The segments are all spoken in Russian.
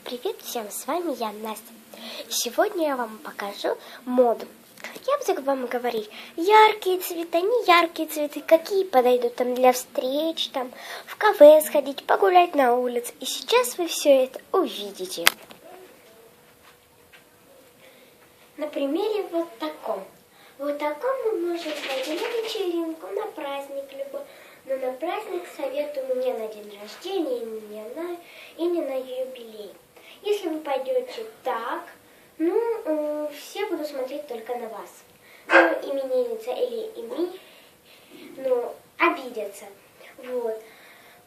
Привет всем, с вами я, Настя. Сегодня я вам покажу моду. Я буду вам говорить яркие цвета, не яркие цветы, какие подойдут там для встреч, там в кафе сходить, погулять на улице. И сейчас вы все это увидите. На примере вот таком. Вот таком мы можем пойти на вечеринку, на праздник любой. Но на праздник советую не на день рождения не на, пойдете так, ну, э, все будут смотреть только на вас. Ну, именинница или ими, ну, обидятся. Вот.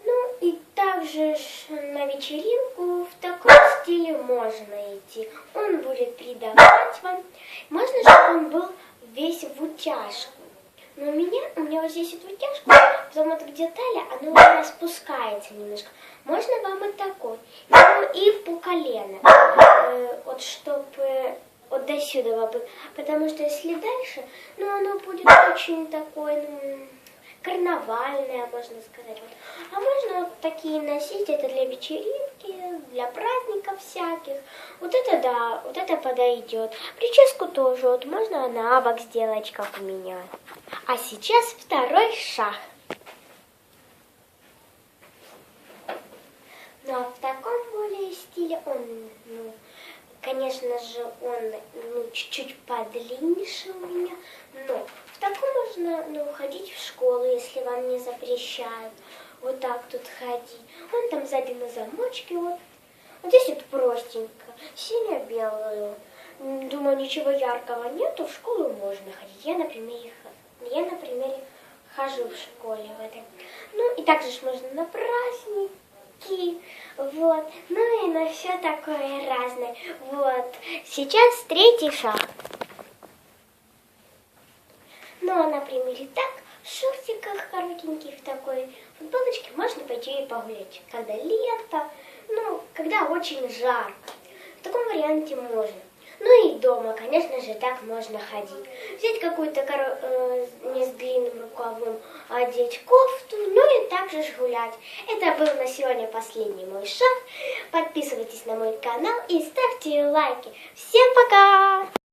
Ну, и также на вечеринку в таком стиле можно идти. Он будет придавать вам. Можно, чтобы он был весь в утяжку. Но у меня, у меня вот здесь вот утяжка, потом вот где талия, она у меня спускается немножко. Можно вам и такой. Ну, и по колено. Э, вот чтобы вот до сюда. Потому что если дальше, ну, оно будет очень такое, ну, карнавальное, можно сказать. Вот. А можно вот такие носить, это для вечеринки, для праздников всяких. Вот это да, вот это подойдет. Прическу тоже, вот можно на бок сделать, как у меня. А сейчас второй шаг. Ну а в таком более стиле он, ну, конечно же, он ну, чуть-чуть подлиннее у меня, но можно ну, ходить в школу, если вам не запрещают. Вот так тут ходить. Он там сзади на замочке, вот. Вот здесь вот простенько, сине-белую. Думаю, ничего яркого нету, в школу можно ходить. Я, например, я, например, хожу в школе в этой. Ну, и также ж можно на праздники, вот. Ну и на все такое разное. Вот. Сейчас третий шаг. Ну, а, например, и так, в шортиках коротеньких такой футболочке можно пойти и погулять. Когда лето, ну, когда очень жарко. В таком варианте можно. Ну и дома, конечно же, так можно ходить. Взять какую-то э, не с длинным рукавом, одеть кофту, ну и также ж гулять. Это был на сегодня последний мой шаг. Подписывайтесь на мой канал и ставьте лайки. Всем пока!